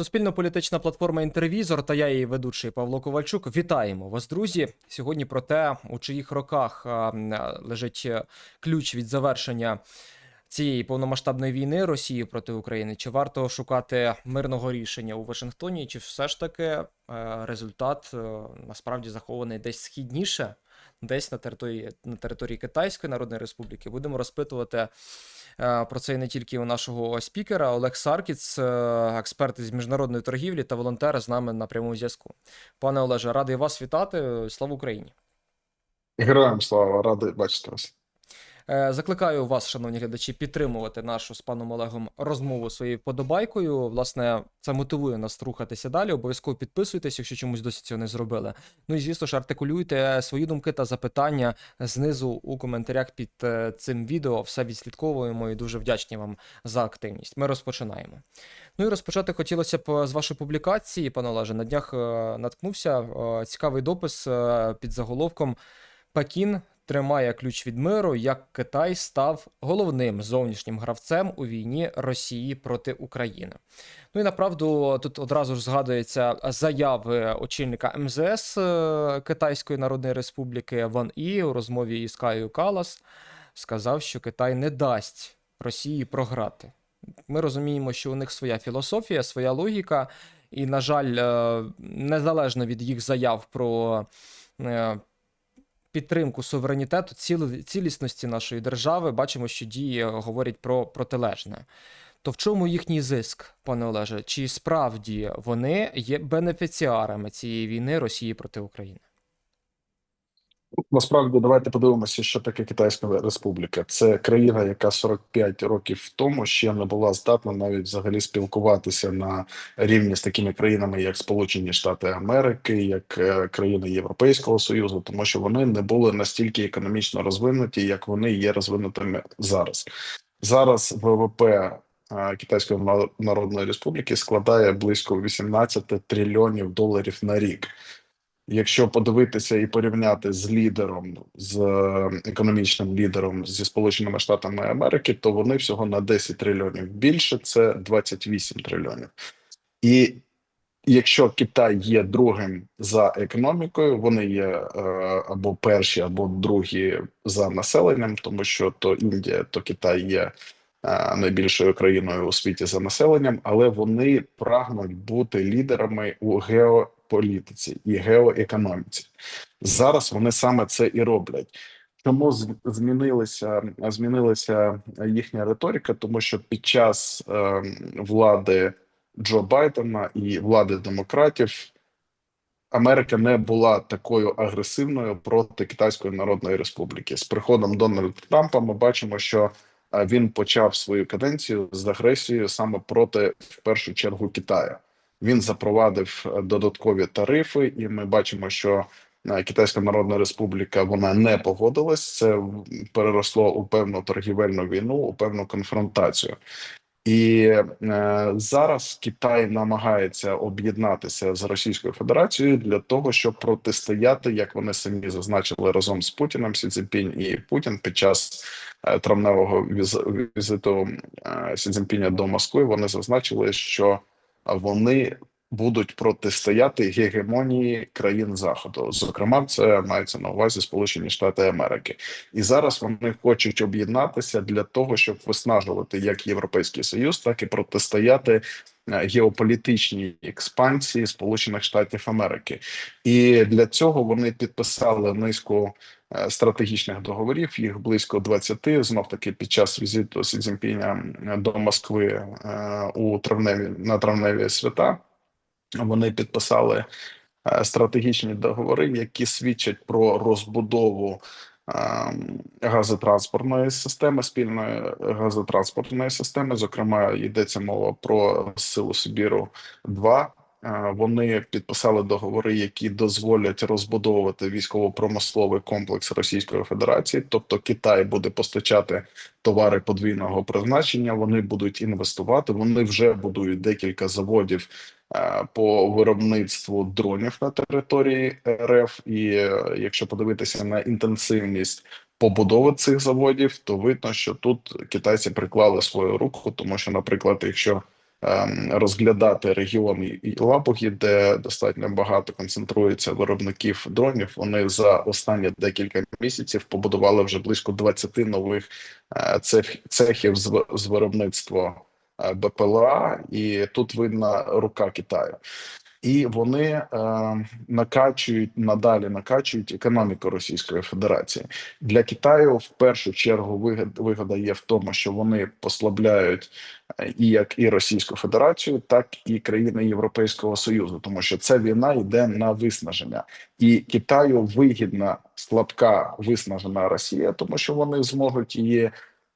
Суспільно-політична платформа Інтервізор та я її ведучий Павло Ковальчук. Вітаємо вас, друзі. Сьогодні про те, у чиїх роках лежить е, ключ від завершення цієї повномасштабної війни Росії проти України. Чи варто шукати мирного рішення у Вашингтоні, чи все ж таки е, результат е, насправді захований десь східніше, десь на території на території Китайської Народної Республіки? Будемо розпитувати. Е, Про це і не тільки у нашого спікера Олег Саркіц, е, експерт із міжнародної торгівлі та волонтер з нами на прямому зв'язку. Пане Олеже, радий вас вітати. Слава Україні! Героям слава, радий бачити вас. Е, Закликаю вас, шановні глядачі, підтримувати нашу з паном Олегом розмову своєю подобайкою. Власне, це мотивує нас рухатися далі. Обов'язково підписуйтесь, якщо чомусь досі цього не зробили. Ну і звісно ж, артикулюйте свої думки та запитання знизу у коментарях під е, цим відео. Все відслідковуємо і дуже вдячні вам за активність. Ми розпочинаємо. Ну і розпочати хотілося б з вашої публікації, пане Олеже. На днях е, наткнувся е, цікавий допис е, під заголовком Пекін тримає ключ від миру, як Китай став головним зовнішнім гравцем у війні Росії проти України. Ну і направду тут одразу ж згадується заяви очільника МЗС е, Китайської Народної Республіки Ван І у розмові із Каєю Калас сказав, що Китай не дасть Росії програти. Ми розуміємо, що у них своя філософія, своя логіка, і, на жаль, е, незалежно від їх заяв про е, підтримку суверенітету, ціл, цілісності нашої держави, бачимо, що дії говорять про протилежне. То в чому їхній зиск, пане Олеже? Чи справді вони є бенефіціарами цієї війни Росії проти України? Насправді, давайте подивимося, що таке Китайська Республіка. Це країна, яка 45 років тому ще не була здатна навіть взагалі спілкуватися на рівні з такими країнами, як Сполучені Штати Америки, як е, країни Європейського Союзу, тому що вони не були настільки економічно розвинуті, як вони є розвинутими зараз. Зараз ВВП е, Китайської Народної Республіки складає близько 18 трильйонів доларів на рік. Якщо подивитися і порівняти з лідером, з е, економічним лідером зі Сполученими Штатами Америки, то вони всього на 10 трильйонів більше, це 28 трильйонів. І якщо Китай є другим за економікою, вони є е, або перші, або другі за населенням, тому що то Індія, то Китай є найбільшою країною у світі за населенням, але вони прагнуть бути лідерами у геополітиці і геоекономіці. Зараз вони саме це і роблять. Чому змінилися змінилася їхня риторика? Тому що під час е, влади Джо Байдена і влади демократів Америка не була такою агресивною проти Китайської Народної Республіки. З приходом Дональда Трампа ми бачимо, що е, він почав свою каденцію з агресією саме проти в першу чергу Китаю. Він запровадив е, додаткові тарифи, і ми бачимо, що е, Китайська Народна Республіка вона не погодилась. Це переросло у певну торгівельну війну, у певну конфронтацію. І е, зараз Китай намагається об'єднатися з Російською Федерацією для того, щоб протистояти, як вони самі зазначили разом з Путіним, Сі Цзіньпінь і Путін під час е, травневого віз- візиту е, Сі Цзіньпіня до Москви. Вони зазначили, що вони будуть протистояти гегемонії країн Заходу. Зокрема, це мається на увазі Сполучені Штати Америки. І зараз вони хочуть об'єднатися для того, щоб виснажувати як Європейський Союз, так і протистояти е, геополітичній експансії Сполучених Штатів Америки. І для цього вони підписали низку е, стратегічних договорів. Їх близько 20, знов таки під час візиту Сі Цзіньпіня до Москви е, у травневі на травневі свята. Вони підписали е, стратегічні договори, які свідчать про розбудову ем, газотранспортної системи, спільної газотранспортної системи. Зокрема, йдеться мова про силу Сибіру 2 Е, Вони підписали договори, які дозволять розбудовувати військово-промисловий комплекс Російської Федерації. Тобто Китай буде постачати товари подвійного призначення. Вони будуть інвестувати. Вони вже будують декілька заводів е, по виробництву дронів на території РФ. І е, якщо подивитися на інтенсивність побудови цих заводів, то видно, що тут китайці приклали свою руку, тому що, наприклад, якщо розглядати регіон і де достатньо багато концентрується виробників дронів. Вони за останні декілька місяців побудували вже близько 20 нових е, цехів з, виробництва е, БПЛА, і тут видна рука Китаю. І вони е, накачують надалі накачують економіку Російської Федерації для Китаю. В першу чергу вигод- вигода є в тому, що вони послабляють е, і як і Російську Федерацію, так і країни Європейського Союзу, тому що ця війна йде на виснаження, і Китаю вигідна слабка виснажена Росія, тому що вони зможуть її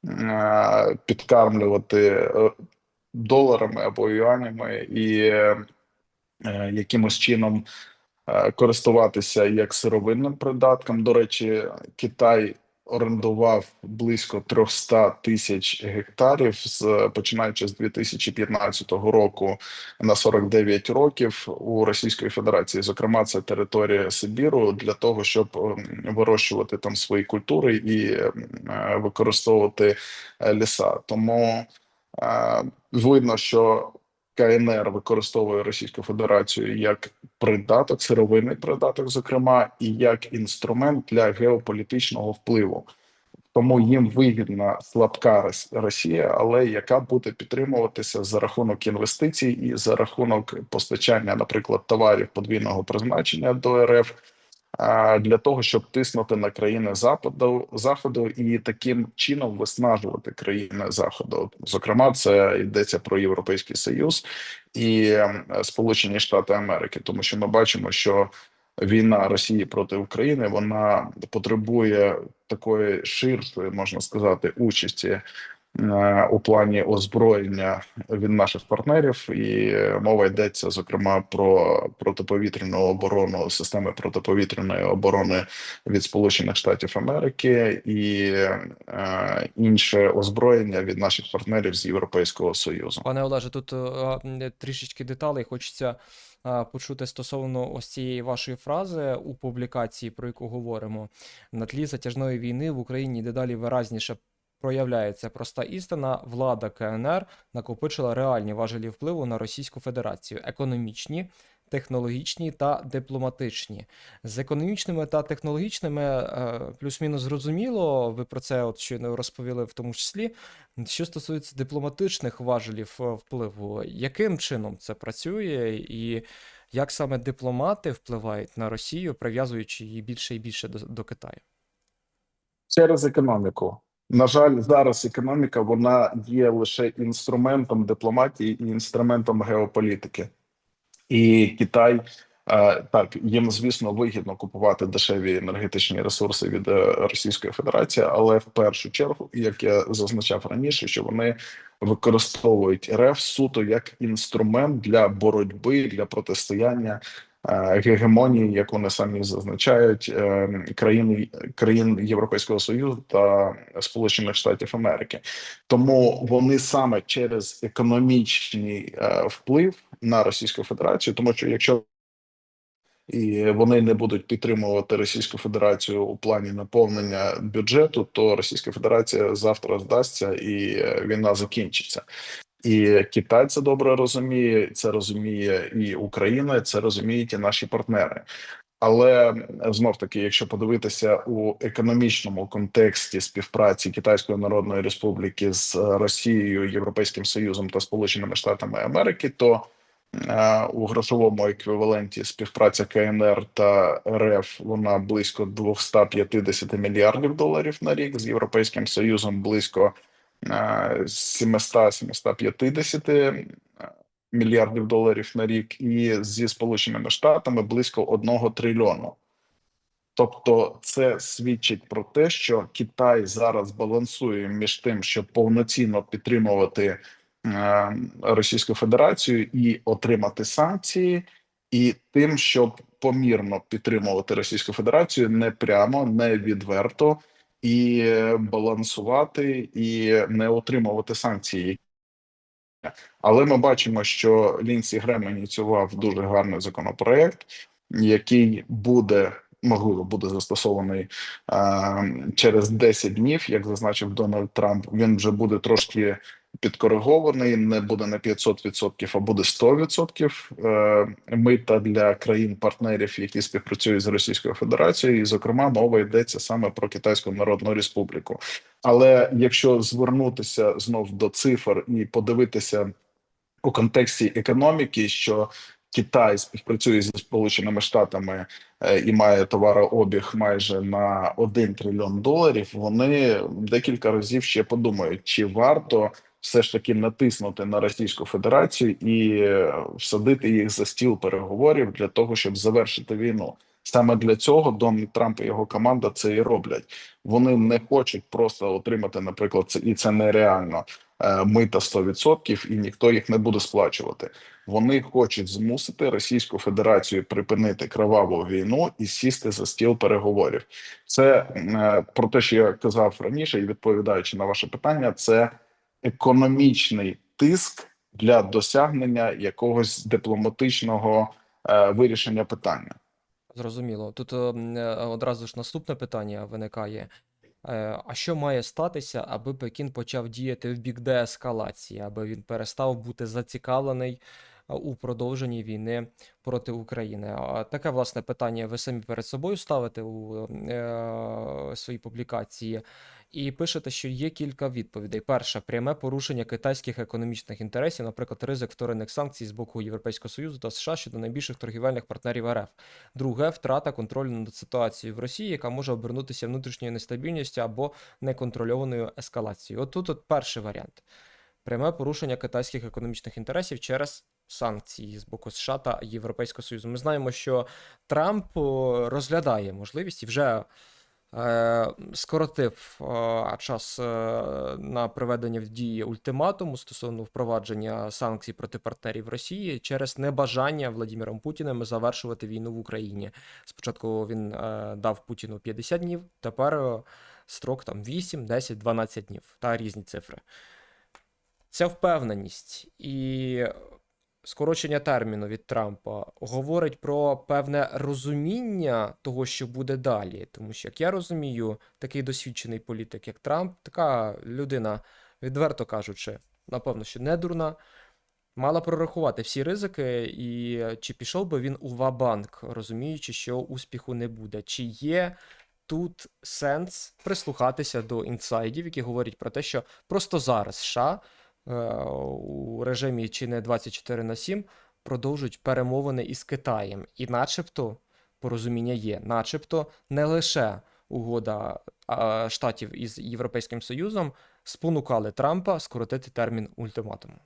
е, підкармлювати е, доларами або юанями і якимось чином е, користуватися як сировинним придатком. До речі, Китай орендував близько 300 тисяч гектарів з починаючи з 2015 року на 49 років у Російської Федерації. Зокрема, це територія Сибіру для того, щоб ем, вирощувати там свої культури і ем, е, використовувати е, ліса. Тому е, видно, що КНР використовує Російську Федерацію як придаток, сировинний придаток, зокрема, і як інструмент для геополітичного впливу. Тому їм вигідна слабка Росія, але яка буде підтримуватися за рахунок інвестицій і за рахунок постачання, наприклад, товарів подвійного призначення до РФ. Для того щоб тиснути на країни западу заходу і таким чином виснажувати країни заходу, зокрема, це йдеться про Європейський Союз і е, Сполучені Штати Америки, тому що ми бачимо, що війна Росії проти України вона потребує такої ширшої, можна сказати, участі у плані озброєння від наших партнерів, і е, мова йдеться зокрема про протиповітряну оборону, системи протиповітряної оборони від Сполучених Штатів Америки і е, інше озброєння від наших партнерів з Європейського союзу. Пане Олеже, тут е, трішечки деталей хочеться е, почути стосовно ось цієї вашої фрази у публікації, про яку говоримо. На тлі затяжної війни в Україні дедалі виразніше проявляється проста істина. Влада КНР накопичила реальні важелі впливу на Російську Федерацію, економічні. Технологічні та дипломатичні з економічними та технологічними е, плюс-мінус зрозуміло. Ви про це от щойно розповіли в тому числі. Що стосується дипломатичних важелів е, впливу, яким чином це працює, і як саме дипломати впливають на Росію, прив'язуючи її більше і більше до, до Китаю? через економіку. На жаль, зараз економіка вона є лише інструментом дипломатії і інструментом геополітики. І Китай е, так їм звісно вигідно купувати дешеві енергетичні ресурси від е, Російської Федерації, але в першу чергу, як я зазначав раніше, що вони використовують РФ суто як інструмент для боротьби для протистояння гегемонії, як вони самі зазначають, е, країн країн Європейського Союзу та Сполучених Штатів Америки. Тому вони саме через економічний е, вплив на Російську Федерацію, тому що якщо і вони не будуть підтримувати Російську Федерацію у плані наповнення бюджету, то Російська Федерація завтра здасться і е, війна закінчиться. І Китай це добре розуміє, це розуміє і Україна, це розуміють і наші партнери. Але знов таки, якщо подивитися у економічному контексті співпраці Китайської Народної Республіки з е, Росією, Європейським Союзом та Сполученими Штатами Америки, то е, у грошовому еквіваленті співпраця КНР та РФ вона близько 250 мільярдів доларів на рік з Європейським Союзом близько 700-750 мільярдів доларів на рік, і зі Сполученими Штатами близько одного трильйону. Тобто, це свідчить про те, що Китай зараз балансує між тим, щоб повноцінно підтримувати е, Російську Федерацію і отримати санкції, і тим, щоб помірно підтримувати Російську Федерацію не прямо, не відверто і е, балансувати і не отримувати санкції, але ми бачимо, що Лінсі Грем ініціював дуже гарний законопроект, який буде можливо буде застосований а, через 10 днів, як зазначив Дональд Трамп. Він вже буде трошки підкоригований, не буде не 500%, а буде 100% е, мита для країн-партнерів, які співпрацюють з Російською Федерацією. І, зокрема, мова йдеться саме про Китайську Народну Республіку. Але якщо звернутися знов до цифр і подивитися у контексті економіки, що Китай співпрацює зі Сполученими Штатами е, і має товарообіг майже на 1 трильйон доларів, вони декілька разів ще подумають, чи варто все ж таки натиснути на Російську Федерацію і е, всадити їх за стіл переговорів для того, щоб завершити війну. Саме для цього Дональд Трамп і його команда це і роблять. Вони не хочуть просто отримати, наприклад, це і це нереально е, мита 100% і ніхто їх не буде сплачувати. Вони хочуть змусити Російську Федерацію припинити криваву війну і сісти за стіл переговорів. Це е, про те, що я казав раніше, і відповідаючи на ваше питання, це економічний тиск для досягнення якогось дипломатичного е, вирішення питання. Зрозуміло. Тут е, е, одразу ж наступне питання виникає. Е, А що має статися, аби Пекін почав діяти в бік деескалації, аби він перестав бути зацікавлений у продовженні війни проти України? Таке, власне, питання ви самі перед собою ставите у е, своїй публікації. І пишете, що є кілька відповідей. Перша пряме порушення китайських економічних інтересів, наприклад, ризик вторинних санкцій з боку Європейського Союзу та США щодо найбільших торгівельних партнерів РФ. Друге втрата контролю над ситуацією в Росії, яка може обернутися внутрішньою нестабільністю або неконтрольованою ескалацією. От тут от перший варіант: пряме порушення китайських економічних інтересів через санкції з боку США та Європейського Союзу. Ми знаємо, що Трамп розглядає можливість і вже. Е, Скоротив е, час е, на приведення в дії ультиматуму стосовно впровадження санкцій проти партнерів Росії через небажання Владимиром Путіним завершувати війну в Україні. Спочатку він дав Путіну 50 днів, тепер строк там 8, 10, 12 днів та різні цифри. Ця впевненість і скорочення терміну від Трампа говорить про певне розуміння того, що буде далі. Тому що, як я розумію, такий досвідчений політик, як Трамп, така людина, відверто кажучи, напевно, що не дурна, мала прорахувати всі ризики, і чи пішов би він у ва-банк, розуміючи, що успіху не буде. Чи є тут сенс прислухатися до інсайдів, які говорять про те, що просто зараз США у режимі чи не 24 на 7 продовжують перемовини із Китаєм. І начебто порозуміння є, начебто не лише угода штатів із Європейським Союзом спонукали Трампа скоротити термін ультиматуму.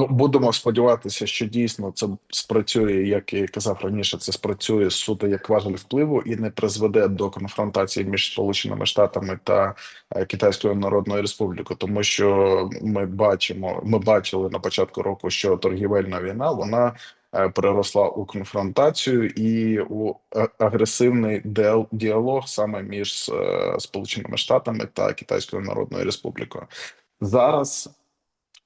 Ну, будемо сподіватися, що дійсно це спрацює, як я казав раніше, це спрацює суто як важель впливу і не призведе до конфронтації між Сполученими Штатами та е, Китайською Народною Республікою, тому що ми бачимо, ми бачили на початку року, що торгівельна війна вона е, переросла у конфронтацію і у агресивний діал- діалог саме між е, Сполученими Штатами та Китайською Народною Республікою. Зараз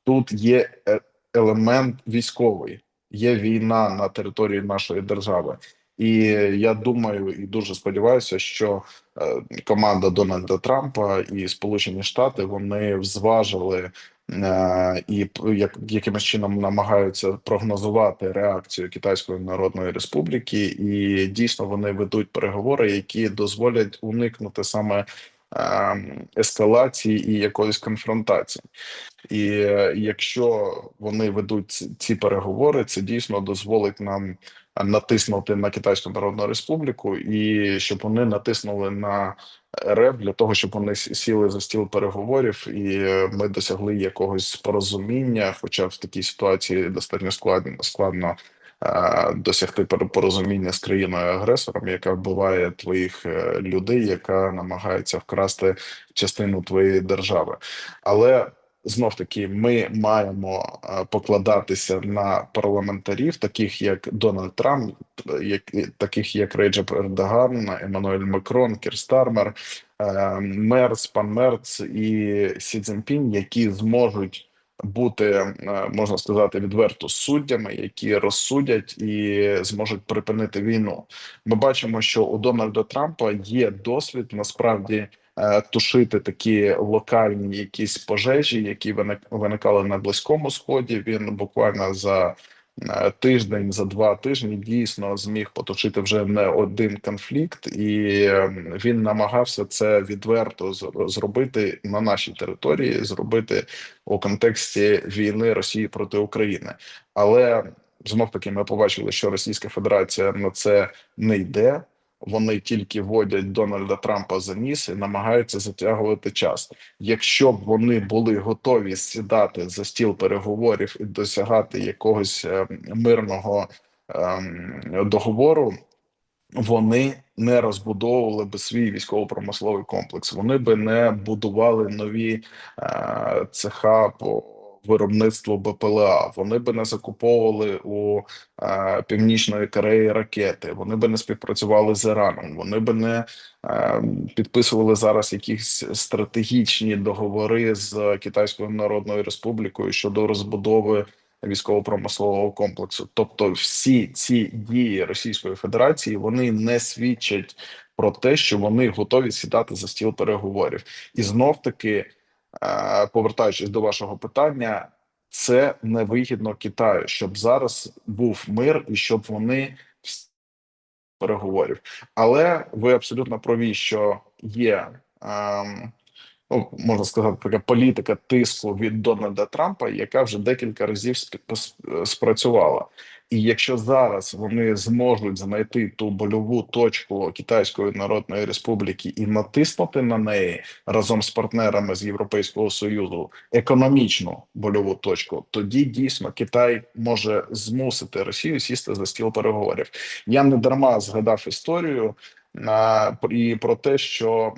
тут є е, елемент військовий, є війна на території нашої держави. І я думаю і дуже сподіваюся, що е, команда Дональда Трампа і Сполучені Штати вони зважили е, і як якимось чином намагаються прогнозувати реакцію Китайської Народної Республіки, і дійсно вони ведуть переговори, які дозволять уникнути саме ескалації і якоїсь конфронтації. І е, якщо вони ведуть ці, переговори, це дійсно дозволить нам натиснути на Китайську Народну Республіку і щоб вони натиснули на РФ для того, щоб вони сіли за стіл переговорів, і е, ми досягли якогось порозуміння. Хоча в такій ситуації достатньо складно складно досягти пере- порозуміння з країною агресором, яка вбиває твоїх е, людей, яка намагається вкрасти частину твоєї держави, але знов таки ми маємо е, покладатися на парламентарів, таких як Дональд Трамп, як таких як Реджеп Ердоган, Еммануель Макрон, Кір Стармер, е, Мерц, пан Мерц і Сі Цзіньпінь, які зможуть бути, е, можна сказати, відверто суддями, які розсудять і зможуть припинити війну. Ми бачимо, що у Дональда Трампа є досвід насправді е, тушити такі локальні якісь пожежі, які виник- виникали на Близькому Сході. Він буквально за тиждень, за два тижні дійсно зміг поточити вже не один конфлікт, і е, він намагався це відверто зробити на нашій території, зробити у контексті війни Росії проти України. Але знов таки ми побачили, що Російська Федерація на це не йде. Вони тільки водять Дональда Трампа за ніс і намагаються затягувати час. Якщо б вони були готові сідати за стіл переговорів і досягати якогось е, мирного ем, договору, вони не розбудовували би свій військово-промисловий комплекс. Вони би не будували нові е, цеха по виробництву БПЛА. Вони би не закуповували у е, Північної Кореї ракети. Вони би не співпрацювали з Іраном. Вони би не е, підписували зараз якісь стратегічні договори з Китайською Народною Республікою щодо розбудови військово-промислового комплексу. Тобто, всі ці дії Російської Федерації вони не свідчать про те, що вони готові сідати за стіл переговорів, і знов таки, повертаючись до вашого питання, це невигідно Китаю, щоб зараз був мир і щоб вони переговорів. Але ви абсолютно праві, що є. ем, ну, можна сказати, така політика тиску від Дональда Трампа, яка вже декілька разів сп- спрацювала. І якщо зараз вони зможуть знайти ту больову точку Китайської Народної Республіки і натиснути на неї разом з партнерами з Європейського Союзу економічну больову точку, тоді дійсно Китай може змусити Росію сісти за стіл переговорів. Я не дарма згадав історію а, і про те, що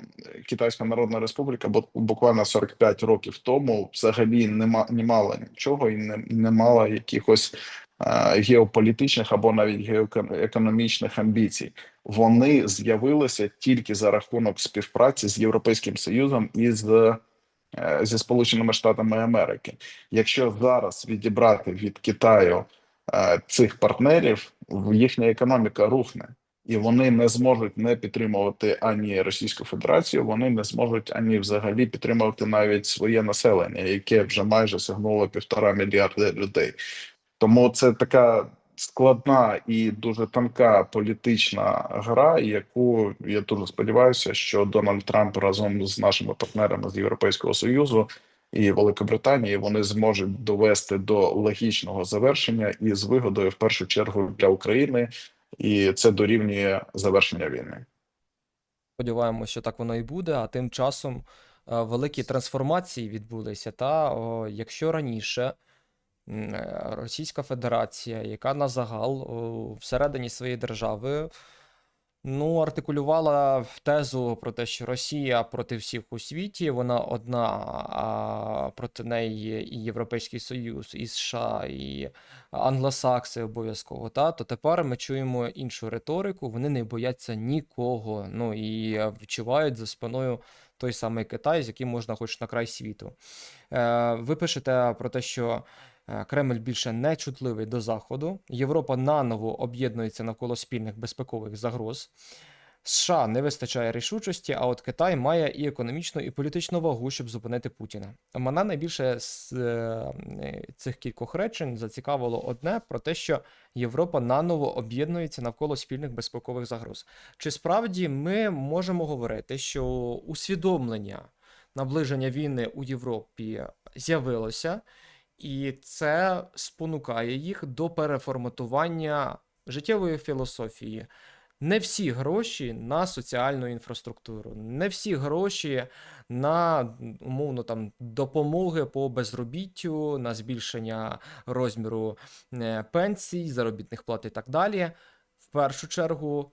Китайська Народна Республіка бу- буквально 45 років тому взагалі не, ма, не мала нічого і не, не мала якихось геополітичних або навіть геоекономічних амбіцій. Вони з'явилися тільки за рахунок співпраці з Європейським Союзом і з е, зі Сполученими Штатами Америки. Якщо зараз відібрати від Китаю е, цих партнерів, їхня економіка рухне і вони не зможуть не підтримувати ані Російську Федерацію, вони не зможуть ані взагалі підтримувати навіть своє населення, яке вже майже сягнуло півтора мільярда людей. Тому це така складна і дуже тонка політична гра, яку я дуже сподіваюся, що Дональд Трамп разом з нашими партнерами з Європейського союзу і Великобританії вони зможуть довести до логічного завершення і з вигодою в першу чергу для України, і це дорівнює завершення війни. Сподіваємося, що так воно і буде. А тим часом е, великі трансформації відбулися. Та о, якщо раніше Російська Федерація, яка на загал всередині своєї держави, ну, артикулювала тезу про те, що Росія проти всіх у світі, вона одна, а проти неї і Європейський Союз, і США, і англосакси обов'язково, та, то тепер ми чуємо іншу риторику, вони не бояться нікого, ну і е, відчувають за спиною той самий Китай, з яким можна хоч на край світу. Е, ви пишете про те, що е, Кремль більше не чутливий до Заходу, Європа наново об'єднується навколо спільних безпекових загроз. США не вистачає рішучості, а от Китай має і економічну, і політичну вагу, щоб зупинити Путіна. Мене найбільше з е, цих кількох речень зацікавило одне про те, що Європа наново об'єднується навколо спільних безпекових загроз. Чи справді ми можемо говорити, що усвідомлення наближення війни у Європі з'явилося, і це спонукає їх до переформатування життєвої філософії? Не всі гроші на соціальну інфраструктуру, не всі гроші на умовно там допомоги по безробіттю, на збільшення розміру е, пенсій, заробітних плат і так далі. В першу чергу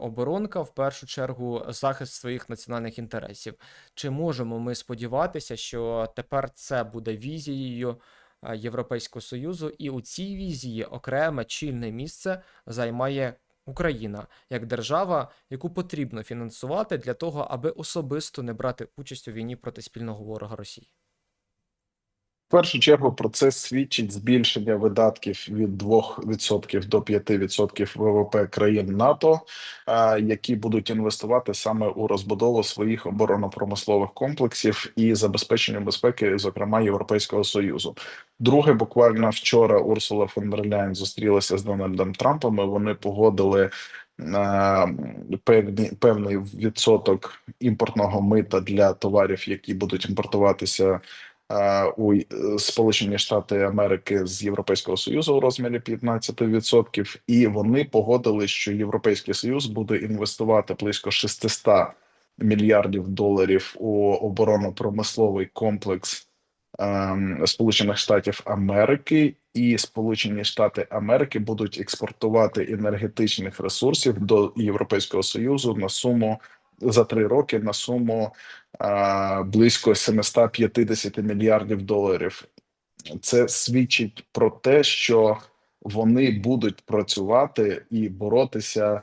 оборонка, в першу чергу захист своїх національних інтересів. Чи можемо ми сподіватися, що тепер це буде візією е, Європейського Союзу, і у цій візії окреме чільне місце займає Україна як держава, яку потрібно фінансувати для того, аби особисто не брати участь у війні проти спільного ворога Росії. В першу чергу про це свідчить збільшення видатків від 2% до 5% ВВП країн НАТО, е, які будуть інвестувати саме у розбудову своїх оборонно-промислових комплексів і забезпечення безпеки, зокрема Європейського союзу. Друге, буквально вчора Урсула фон дер Ляйн зустрілася з Дональдом Трампом. і Вони погодили е, певний, певний відсоток імпортного мита для товарів, які будуть імпортуватися у е, Сполучені Штати Америки з Європейського Союзу у розмірі 15%. І вони погодили, що Європейський Союз буде інвестувати близько 600 мільярдів доларів у оборонно-промисловий комплекс ем, Сполучених Штатів Америки, і Сполучені Штати Америки будуть експортувати енергетичних ресурсів до Європейського Союзу на суму за три роки на суму близько 750 мільярдів доларів. Це свідчить про те, що вони будуть працювати і боротися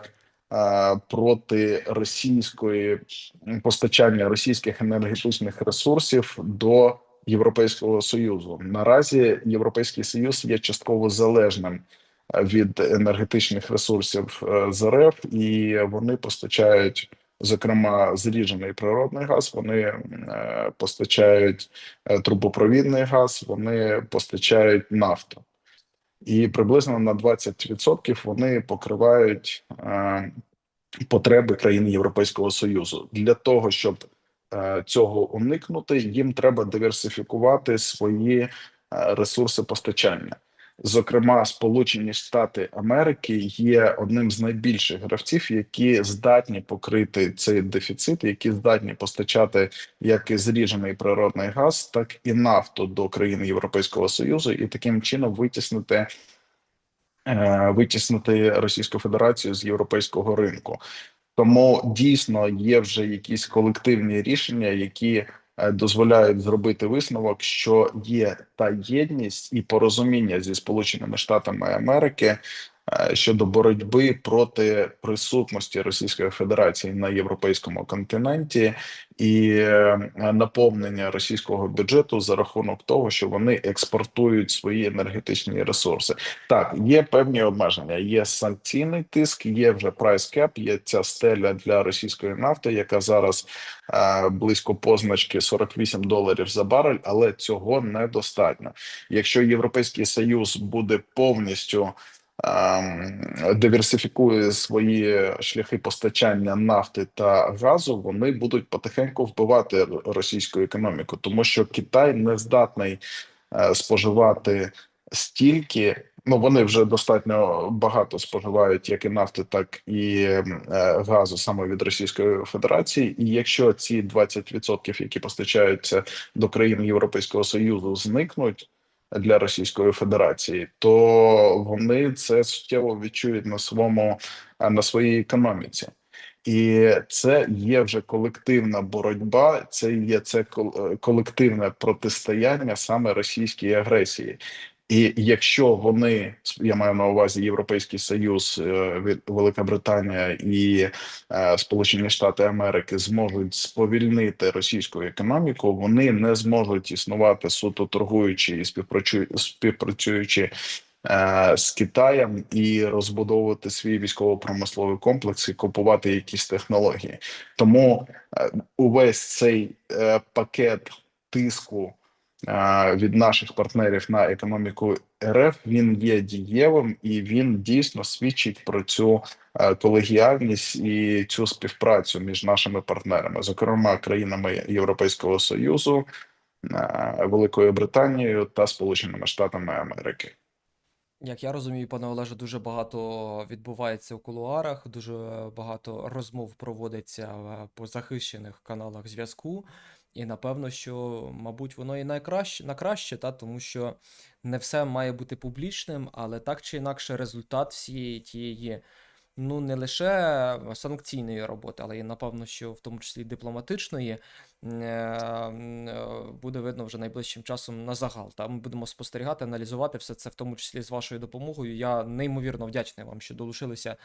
проти російської постачання російських енергетичних ресурсів до Європейського союзу. Наразі Європейський Союз є частково залежним від енергетичних ресурсів е, з РФ, і вони постачають. Зокрема, зріджений природний газ, вони е, постачають е, трубопровідний газ, вони постачають нафту, і приблизно на 20% вони покривають е, потреби країн Європейського Союзу. Для того щоб цього уникнути, їм треба диверсифікувати свої ресурси постачання. Зокрема, Сполучені Штати Америки є одним з найбільших гравців, які здатні покрити цей дефіцит, які здатні постачати як і зріджений природний газ, так і нафту до країн Європейського Союзу, і таким чином витіснити е, витіснити Російську Федерацію з європейського ринку. Тому дійсно є вже якісь колективні рішення, які дозволяють зробити висновок, що є та єдність і порозуміння зі Сполученими Штатами Америки е, щодо боротьби проти присутності Російської Федерації на європейському континенті і е, наповнення російського бюджету за рахунок того, що вони експортують свої енергетичні ресурси. Так, є певні обмеження. Є санкційний тиск, є вже прайс кеп, є ця стеля для російської нафти, яка зараз е, близько позначки 48 доларів за барель, але цього недостатньо. Якщо Європейський Союз буде повністю диверсифікує свої шляхи постачання нафти та газу, вони будуть потихеньку вбивати російську економіку, тому що Китай не здатний е, споживати стільки. Ну вони вже достатньо багато споживають як і нафти, так і е, газу саме від Російської Федерації. І якщо ці 20%, які постачаються до країн Європейського Союзу, зникнуть для Російської Федерації, то вони це суттєво відчують на своєму е, на своїй економіці. І це є вже колективна боротьба, це є це е, колективне протистояння саме російській агресії. І якщо вони я маю на увазі Європейський Союз, е, Велика Британія і е, Сполучені Штати Америки зможуть сповільнити російську економіку, вони не зможуть існувати суто торгуючи і співпрацю- співпрацюючи е, з Китаєм і розбудовувати свій військово-промисловий комплекс і купувати якісь технології. Тому увесь цей пакет тиску від наших партнерів на економіку РФ він є дієвим і він дійсно свідчить про цю е, колегіальність і цю співпрацю між нашими партнерами, зокрема країнами Європейського Союзу, е, Великою Британією та Сполученими Штатами Америки. Як я розумію, пане Олеже, дуже багато відбувається в кулуарах, дуже багато розмов проводиться е, по захищених каналах зв'язку. І напевно, що, мабуть, воно і найкраще на краще, та тому що не все має бути публічним, але так чи інакше результат всієї тієї, ну не лише санкційної роботи, але і напевно, що в тому числі дипломатичної, е, е, буде видно вже найближчим часом на загал. Та ми будемо спостерігати, аналізувати все це, в тому числі з вашою допомогою. Я неймовірно вдячний вам, що долучилися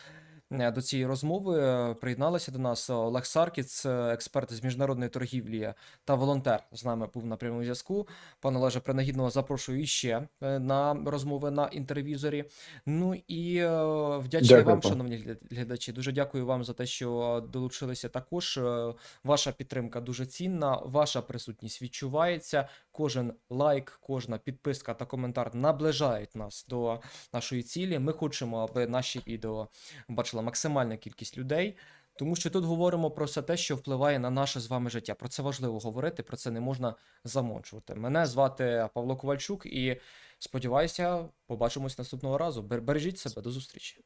до цієї розмови е, приєдналися до нас Олег Саркіц, е, експерт з міжнародної торгівлі та волонтер з нами був на прямому зв'язку. Пане Олеже, принагідно запрошую іще е, на розмови на інтервізорі. Ну і е, вдячний Дякую, вам, шановні глядачі. Дуже дякую вам за те, що долучилися також. Е, Ваша підтримка дуже цінна, ваша присутність відчувається. Кожен лайк, кожна підписка та коментар наближають нас до нашої цілі. Ми хочемо, аби наші відео бачила максимальна кількість людей. Тому що тут говоримо про все те, що впливає на наше з вами життя. Про це важливо говорити, про це не можна замовчувати. Мене звати Павло Ковальчук, і сподіваюся, побачимось наступного разу. Бережіть себе, до зустрічі.